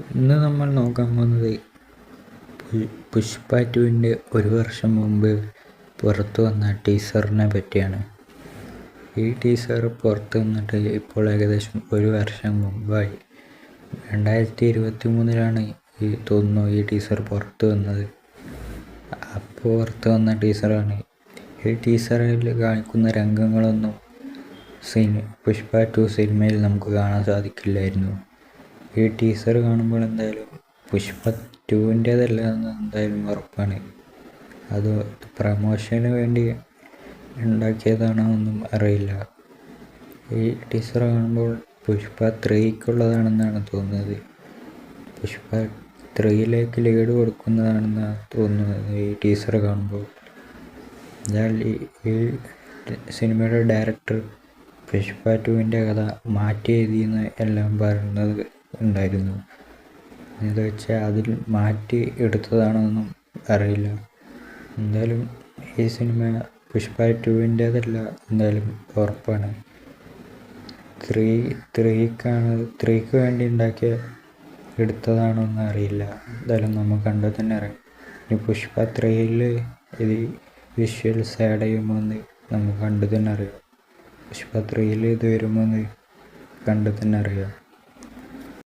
ഇന്ന് നമ്മൾ നോക്കാൻ പോകുന്നത് പുഷ്പ ടുവിന്റെ ഒരു വർഷം മുമ്പ് പുറത്തു വന്ന ടീസറിനെ പറ്റിയാണ്. ഈ ടീസർ പുറത്തു വന്നിട്ട് ഇപ്പോൾ ഏകദേശം ഒരു വർഷം മുമ്പായി. രണ്ടായിരത്തി ഇരുപത്തി മൂന്നിലാണ് ഈ തോന്നുന്നു ഈ ടീസർ പുറത്തു വന്നത്. അപ്പോൾ പുറത്തു വന്ന ടീസറാണ്. ഈ ടീസറിൽ കാണിക്കുന്ന രംഗങ്ങളൊന്നും സിനി പുഷ്പ ടു സിനിമയിൽ നമുക്ക് കാണാൻ സാധിക്കില്ലായിരുന്നു. ഈ ടീസർ കാണുമ്പോൾ എന്തായാലും പുഷ്പ ടുവിന്റേതല്ല എന്തായാലും ഉറപ്പാണ്. അത് പ്രമോഷന് വേണ്ടി ഉണ്ടാക്കിയതാണോ ഒന്നും അറിയില്ല. ഈ ടീസർ കാണുമ്പോൾ പുഷ്പ ത്രീക്കുള്ളതാണെന്നാണ് തോന്നുന്നത്. പുഷ്പ ത്രീയിലേക്ക് ലീഡ് കൊടുക്കുന്നതാണെന്നാണ് തോന്നുന്നത് ഈ ടീസർ കാണുമ്പോൾ. എന്നാൽ ഈ സിനിമയുടെ ഡയറക്ടർ പുഷ്പ ടുവിന്റെ കഥ മാറ്റി എഴുതിയെന്ന് എല്ലാം പറയുന്നത് ഉണ്ടായിരുന്നു. എന്ന് വെച്ചാൽ അതിൽ മാറ്റി എടുത്തതാണോന്നും അറിയില്ല. എന്തായാലും ഈ സിനിമ പുഷ്പ ടുവിന്റേതല്ല എന്തായാലും ഉറപ്പാണ്. ത്രീ ത്രീക്കാണ് ത്രീക്ക് വേണ്ടി ഉണ്ടാക്കിയ എടുത്തതാണോന്ന് അറിയില്ല. എന്തായാലും നമ്മൾ കണ്ടാൽ തന്നെ അറിയാം. ഇനി പുഷ്പ ത്രീയിൽ ഇത് വിഷ്വൽസ് ആഡ് എന്ന് നമുക്ക് കണ്ടു തന്നെ അറിയാം. പുഷ്പ ത്രീയിൽ ഇത് വരുമ്പോൾ എന്ന് കണ്ടു തന്നെ അറിയാം.